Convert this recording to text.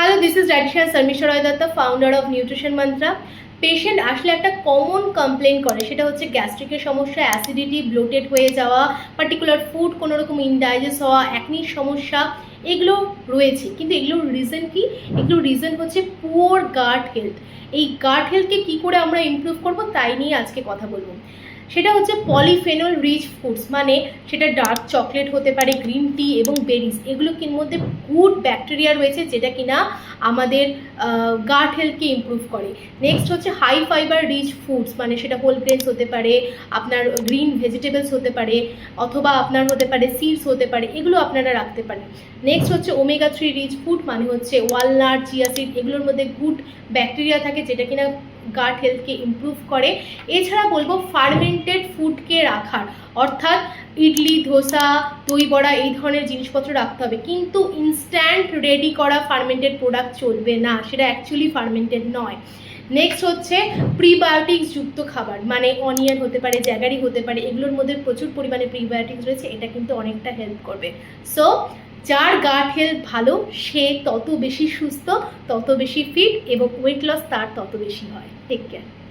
Hello this is রাইটিশা Sharmishtha Roy Dutta founder of nutrition Mantra patient আসলে একটা common complain করে, সেটা হচ্ছে গ্যাস্ট্রিকের সমস্যা অ্যাসিডিটি ব্লোটেড হয়ে যাওয়া পার্টিকুলার ফুড কোনো রকম ইনডাইজেস্ট হওয়া একনির সমস্যা, এগুলো রয়েছে। কিন্তু এগুলোর রিজন কি? এগুলোর রিজন হচ্ছে পুয়ার গার্ড হেলথ এই গার্ড হেলথকে কী করে আমরা ইমপ্রুভ করব, তাই নিয়ে আজকে কথা বলব। সেটা হচ্ছে পলিফেনল রিচ ফুডস মানে সেটা ডার্ক চকলেট হতে পারে গ্রিন টি এবং বেরিজ এগুলো কির মধ্যে গুড ব্যাকটেরিয়া রয়েছে যেটা কিনা আমাদের গার্ড হেলথকে ইমপ্রুভ করে। নেক্সট হচ্ছে হাই ফাইবার রিচ ফুডস মানে সেটা হোল গ্রেনস হতে পারে, আপনার গ্রিন ভেজিটেবলস হতে পারে, অথবা আপনার হতে পারে সিডস হতে পারে, এগুলো আপনারা রাখতে পারেন। নেক্সট হচ্ছে ওমেগা থ্রি রিচ ফুড মানে হচ্ছে ওয়ালনাট চিয়া সিড এগুলোর মধ্যে গুড ব্যাকটেরিয়া থাকে যেটা কিনা গাট হেলথকে ইমপ্রুভ করে। এছাড়া বলব ফার্মেন্টেড ফুডকে রাখার। অর্থাৎ ইডলি, ধোসা, দই বড়া এই ধরনের জিনিসপত্র রাখতে হবে। কিন্তু ইনস্ট্যান্ট রেডি করা ফার্মেন্টেড প্রোডাক্ট চলবে না, সেটা অ্যাকচুয়ালি ফার্মেন্টেড নয়। নেক্সট হচ্ছে প্রিবায়োটিক্স যুক্ত খাবার মানে অনিয়ন হতে পারে জ্যাগারি হতে পারে, এগুলোর মধ্যে প্রচুর পরিমাণে প্রিবায়োটিক্স রয়েছে, এটা কিন্তু অনেকটা হেল্প করবে। সো যার গাট হেলথ ভালো, সে তত বেশি সুস্থ, তত বেশি ফিট এবং ওয়েট লস তার তত বেশি হয়। Take care